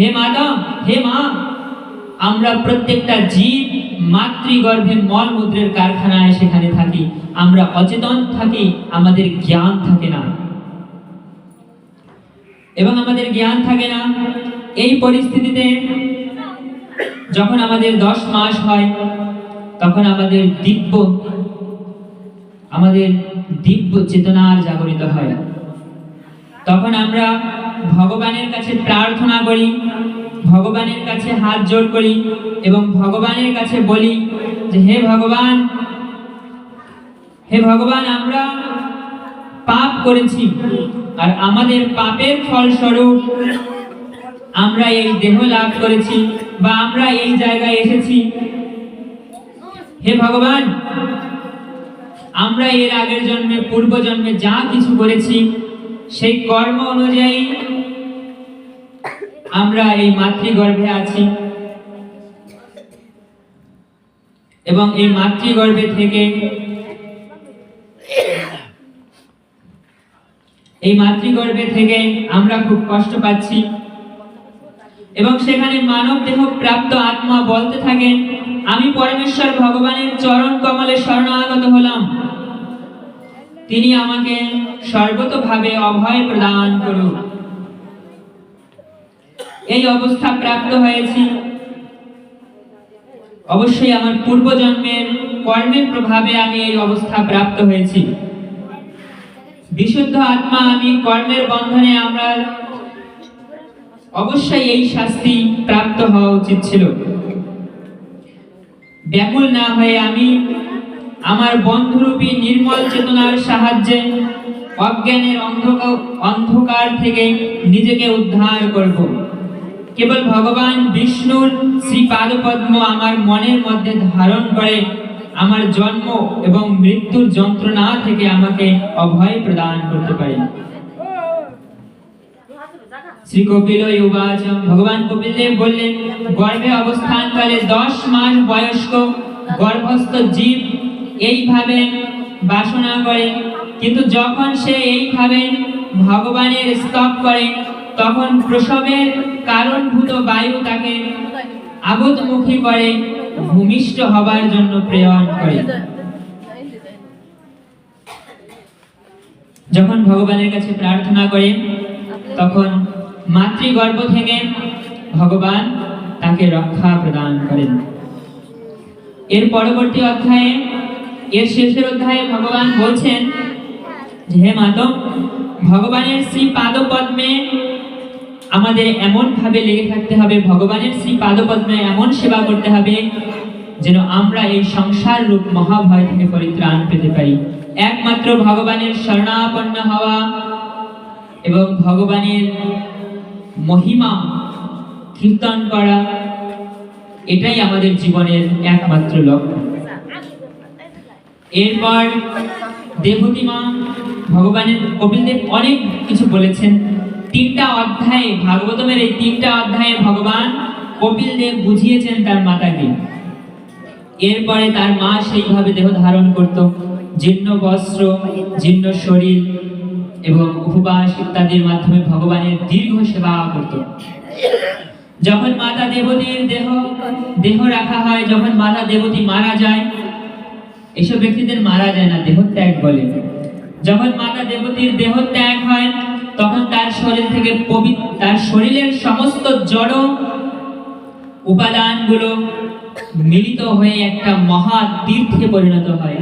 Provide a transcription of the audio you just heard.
হে মাতা হে মা, আমরা প্রত্যেকটা জীব মাতৃগর্ভে মলমূত্রের কারখানায় সেখানে থাকি। আমরা অচেতন থাকি, আমাদের জ্ঞান থাকে না। এবং আমাদের জ্ঞান থাকে না, এই পরিস্থিতিতে যখন আমাদের দশ মাস হয়, তখন আমাদের দিব্য আমাদের দিব্য চেতনার জাগরিত হয়। তখন আমরা ভগবানের কাছে প্রার্থনা করি, ভগবানের কাছে হাত জোড় করি এবং ভগবানের কাছে বলি যে, হে ভগবান হে ভগবান, আমরা পাপ করেছি আর আমাদের পাপের ফলস্বরূপ আমরা এই দেহ লাভ করেছি বা আমরা এই জায়গায় এসেছি। হে ভগবান, আমরা এর আগের জন্মে পূর্ব জন্মে যা কিছু করেছি, সেই কর্ম অনুযায়ী আমরা এই মাতৃগর্ভে আছি। এবং এই মাতৃগর্ভে থেকে এই মাতৃগর্ভে থেকে আমরা খুব কষ্ট পাচ্ছি। এবং সেখানে মানব দেহ প্রাপ্ত আত্মা বলতে থাকেন আমি পরমেশ্বর ভগবানের চরণ কমলে শরণাগত হলাম। তিনি আমাকে সর্বতভাবে অভয় প্রদান করুন এই অবস্থা প্রাপ্ত হয়েছি। অবশ্যই আমার পূর্বজন্মের কর্মের প্রভাবে আমি এই অবস্থা প্রাপ্ত হয়েছি। বিশুদ্ধ আত্মা আমি কর্মের বন্ধনে আমরা অবশ্যই এই শাস্তি প্রাপ্ত হওয়া উচিত ছিল। ব্যাকুল না হয়ে আমি আমার বন্ধুরূপী নির্মল চেতনার সাহায্যে অজ্ঞানের অন্ধকার অন্ধকার থেকে নিজেকে উদ্ধার করব। কেবল ভগবান বিষ্ণুর শ্রী পাদপদ্ম আমার মনের মধ্যে ধারণ করে। আমার জন্ম এবং মৃত্যুর যন্ত্রণা থেকে আমাকে অভয় প্রদান করতে পারে। শ্রী কপিল ভগবান কপিল দেব বললেন, গর্ভে অবস্থানকালে দশ মাস বয়স্ক, গর্ভস্থ জীব এইভাবে বাসনা করে, কিন্তু যখন সে এইভাবে ভগবানের স্তব করে তখন প্রসবের কারণভূত বায়ু তাকে আগতমুখী করে, ভূমিষ্ঠ হবার জন্য প্রেরণ করে। যখন ভগবানের কাছে প্রার্থনা করে তখন মাতৃগর্ভ থেকে ভগবান তাকে রক্ষা প্রদান করেন। এর পরবর্তী অধ্যায়ে, এর শেষের অধ্যায়ে ভগবান বলছেন হে মাতম, ভগবানের শ্রী পাদপদ্মে আমাদের এমন ভাবে লেগে থাকতে হবে, ভগবানের শ্রী পাদপদ্মে এমন সেবা করতে হবে যেন আমরা এই সংসার রূপ মহাভয় থেকে পরিত্রাণ পেতে পারি। একমাত্র ভগবানের শরণাপন্ন হওয়া এবং ভগবানের মহিমা কীর্তন করা, এটাই আমাদের জীবনের একমাত্র লক্ষ্য। এরপর দেবতীমা ভগবানের কপিলদেব অনেক কিছু বলেছেন। তিনটা অধ্যায়ে, ভাগবতমের এই তিনটা অধ্যায়ে ভগবান কপিল দেব বুঝিয়েছেন তার মাতাকে। এরপরে তার মা সেইভাবে দেহ ধারণ করত। জীর্ণ বস্ত্র, জীর্ণ শরীর এবং উপবাস ইত্যাদির মাধ্যমে ভগবানের দীর্ঘ সেবা করত। যখন মাতা দেবতীর দেহ দেহ রাখা হয়, যখন মাতা দেবতী মারা যায়, এসব ব্যক্তিদের মারা যায় না, দেহত্যাগ বলে। যখন মাতা দেবতীর দেহত্যাগ হয় তখন তার শরীর থেকে তার শরীরের সমস্ত জড় উপাদানগুলো মিলিত হয়ে একটা মহা তীর্থে পরিণত হয়।